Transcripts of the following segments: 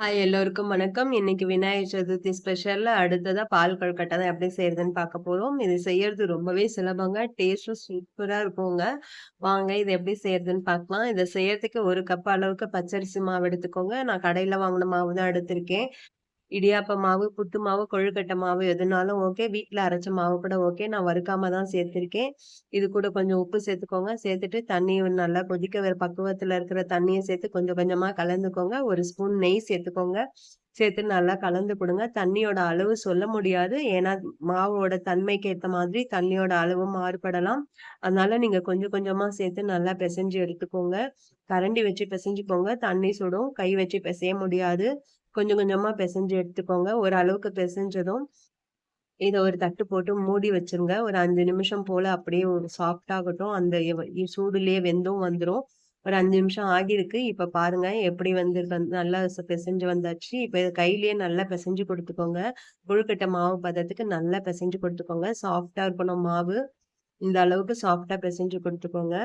Hi எல்லோருக்கும் வணக்கம். இன்னைக்கு விநாயகர் சதுர்த்தி ஸ்பெஷல்ல அடுத்ததா பால் கொழுக்கட்டை தான் எப்படி செய்யறதுன்னு பார்க்க போறோம். இது செய்யறது ரொம்பவே சுலபங்க. டேஸ்ட்டும் சூப்பரா இருக்குங்க. வாங்க இது எப்படி செய்யறதுன்னு பார்க்கலாம். இதை செய்யறதுக்கு ஒரு கப் அளவுக்கு பச்சரிசி மாவு எடுத்துக்கோங்க. நான் கடையில வாங்கின மாவு தான் எடுத்திருக்கேன். இடியாப்ப மாவு, புட்டு மாவு, கொழுக்கட்டை மாவு எதுனாலும் ஓகே. வீட்டில் அரைச்ச மாவு கூட ஓகே. நான் வறுக்காம தான் சேர்த்துருக்கேன் இது கூட கொஞ்சம் உப்பு சேர்த்துக்கோங்க. சேர்த்துட்டு தண்ணியை நல்லா கொதிக்க வேறு பக்குவத்தில் இருக்கிற தண்ணியை சேர்த்து கொஞ்சம் கொஞ்சமாக கலந்துக்கோங்க. ஒரு ஸ்பூன் நெய் சேர்த்துக்கோங்க. சேர்த்து நல்லா கலந்து கொடுங்க தண்ணியோட அளவு சொல்ல முடியாது. ஏன்னா மாவோட தன்மைக்கு ஏற்ற மாதிரி தண்ணியோட அளவு மாறுபடலாம். அதனால நீங்க கொஞ்சம் கொஞ்சமா சேர்த்து நல்லா பிசைஞ்சு எடுத்துக்கோங்க. கரண்டி வச்சு பிசைஞ்சுக்கோங்க தண்ணி சுடும். கை வச்சு பிசைய முடியாது. கொஞ்சம் கொஞ்சமாக பிசைஞ்சு எடுத்துக்கோங்க. ஒரு அளவுக்கு பிசைஞ்சதும் இதை ஒரு தட்டு போட்டு மூடி வச்சுருங்க. ஒரு அஞ்சு நிமிஷம் போல் அப்படியே ஒரு சாஃப்டாகட்டும் அந்த சூடுலேயே வெந்தும் வந்துடும் ஒரு அஞ்சு நிமிஷம் ஆகியிருக்கு. இப்போ பாருங்க எப்படி வந்து நல்லா பிசைஞ்சு வந்தாச்சு. இப்போ இத கையிலேயே நல்லா பிசைஞ்சு கொடுத்துக்கோங்க கொழுக்கட்டை மாவு பதத்துக்கு நல்லா பிசைஞ்சு கொடுத்துக்கோங்க சாஃப்டாக இருக்கணும் மாவு. இந்த அளவுக்கு சாஃப்டாக பிசைஞ்சு கொடுத்துக்கோங்க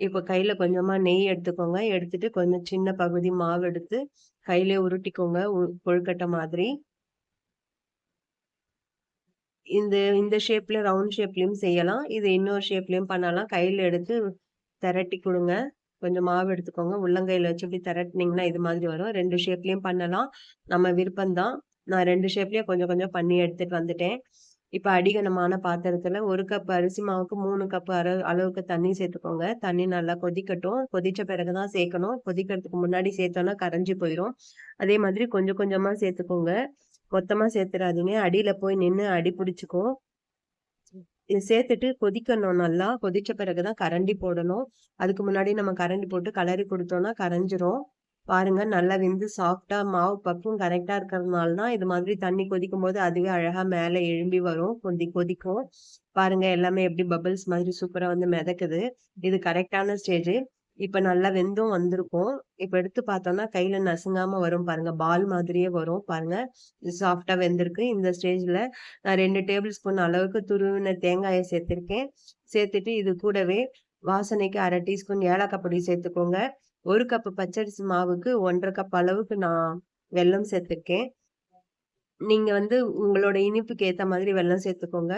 இப்போ கையில கொஞ்சமா நெய் எடுத்துக்கோங்க. எடுத்துட்டு கொஞ்சம் சின்ன பகுதி மாவு எடுத்து கையில உருட்டிக்கோங்க. கொழுக்கட்டை மாதிரி. இந்த இந்த ஷேப்ல ரவுண்ட் ஷேப்லயும் செய்யலாம். இது இன்னொரு ஷேப்லயும் பண்ணலாம். கையில எடுத்து திரட்டி கொடுங்க கொஞ்சம் மாவு எடுத்துக்கோங்க. உள்ளங்கையில வச்சு இப்படி திரட்டினீங்கன்னா இது மாதிரி வரும். ரெண்டு ஷேப்லயும் பண்ணலாம். நம்ம விருப்பம் தான். நான் ரெண்டு ஷேப்லயும் கொஞ்சம் கொஞ்சம் பண்ணி எடுத்துட்டு வந்துட்டேன். இப்ப அடிகனமான பாத்திரத்துல ஒரு கப் அரிசி மாவுக்கு மூணு கப் அர அளவுக்கு தண்ணி சேர்த்துக்கோங்க. தண்ணி நல்லா கொதிக்கட்டும். கொதிச்ச பிறகு தான் சேர்க்கணும். கொதிக்கிறதுக்கு முன்னாடி சேர்த்தோம்னா கரைஞ்சி போயிடும் அதே மாதிரி கொஞ்சம் கொஞ்சமா சேர்த்துக்கோங்க. மொத்தமா சேர்த்துறாதீங்க. அடியில போய் நின்று அடி பிடிச்சுக்கும். சேர்த்துட்டு கொதிக்கணும் நல்லா. கொதிச்ச பிறகு தான் கரண்டி போடணும். அதுக்கு முன்னாடி நம்ம கரண்டி போட்டு கலரி கொடுத்தோம்னா கரைஞ்சிரும். பாருங்க நல்லா வெந்து சாஃப்டா மாவு பக்கம் கரெக்டா இருக்கிறதுனால தான் இது மாதிரி தண்ணி கொதிக்கும் போது அதுவே அழகா மேல எழும்பி வரும். கொதி கொதிக்கும். பாருங்க எல்லாமே எப்படி பபிள்ஸ் மாதிரி சூப்பரா வந்து மிதக்குது. இது கரெக்டான ஸ்டேஜ். இப்ப நல்லா வெந்தும் வந்திருக்கும். இப்ப எடுத்து பார்த்தோம்னா கையில நசுங்காம வரும் பாருங்க. பால் மாதிரியே வரும் பாருங்க. இது வெந்திருக்கு. இந்த ஸ்டேஜ்ல நான் ரெண்டு டேபிள் ஸ்பூன் அளவுக்கு துருவின தேங்காயை சேர்த்திருக்கேன். சேர்த்துட்டு இது கூடவே வாசனைக்கு அரை டீஸ்பூன் ஏலக்காய் பொடி சேர்த்துக்கோங்க. ஒரு கப் பச்சரிசி மாவுக்கு 1 1/2 கப் அளவுக்கு நான் வெல்லம் சேர்த்துருக்கேன் நீங்கள் வந்து உங்களோட இனிப்புக்கு ஏற்ற மாதிரி வெல்லம் சேர்த்துக்கோங்க.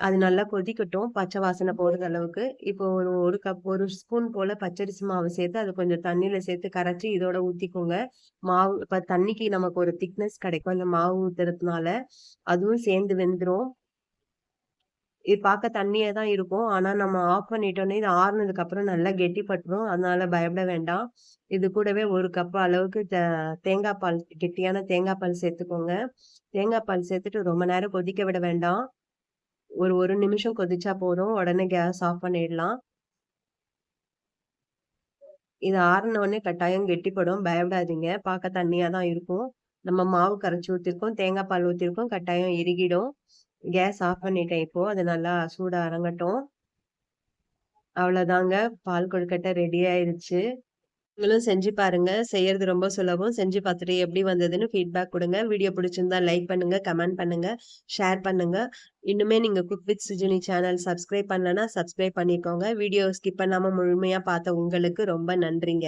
அது நல்லா கொதிக்கட்டும். பச்சை வாசனை போடுற அளவுக்கு. இப்போ ஒரு ஒரு கப் ஒரு ஸ்பூன் போல் பச்சரிசி மாவு சேர்த்து அது கொஞ்சம் தண்ணியில் சேர்த்து கரைச்சி இதோட ஊற்றிக்கோங்க மாவு இப்போ தண்ணிக்கு நமக்கு ஒரு திக்னஸ் கிடைக்கும். அந்த மாவு ஊத்துறதுனால. அதுவும் சேர்ந்து வெந்துடும் இது பார்க்க தண்ணியே தான் இருக்கும். ஆனால் நம்ம ஆஃப் பண்ணிட்டோன்னே இது ஆறுனதுக்கு அப்புறம் நல்லா கெட்டிப்பட்டுரும். அதனால பயப்பட வேண்டாம். இது கூடவே ஒரு கப் அளவுக்கு த தேங்காய் பால் கெட்டியான தேங்காய் பால் சேர்த்துக்கோங்க. தேங்காய் பால் சேர்த்துட்டு ரொம்ப நேரம் கொதிக்க விட வேண்டாம். ஒரு ஒரு நிமிஷம் கொதிச்சா போதும். உடனே கேஸ் ஆஃப் பண்ணிடலாம். இது ஆறுன உடனே கட்டாயம் கெட்டிப்படும். பயப்படாதீங்க. பார்க்க தண்ணியாக தான் இருக்கும். நம்ம மாவு கரைச்சி ஊற்றிருக்கோம் தேங்காய் பால் ஊற்றிருக்கோம் கட்டாயம் இறுகிடும். கேஸ் ஆஃப் பண்ணிட்டேன் இப்போ. அது நல்லா சூடாக அடங்கட்டும். அவ்வளோதாங்க. பால் கொழுக்கட்டை ரெடி ஆயிடுச்சு நீங்களும் செஞ்சு பாருங்க. செய்யறது ரொம்ப சுலபம். செஞ்சு பார்த்துட்டு எப்படி வந்ததுன்னு ஃபீட்பேக் கொடுங்க வீடியோ பிடிச்சிருந்தா லைக் பண்ணுங்க, கமெண்ட் பண்ணுங்க, ஷேர் பண்ணுங்க. இன்னுமே நீங்க cook with Sujini channel subscribe பண்ணலன்னா சப்ஸ்கிரைப் பண்ணிக்கோங்க. வீடியோ ஸ்கிப் பண்ணாம முழுமையா பார்த்த உங்களுக்கு ரொம்ப நன்றிங்க.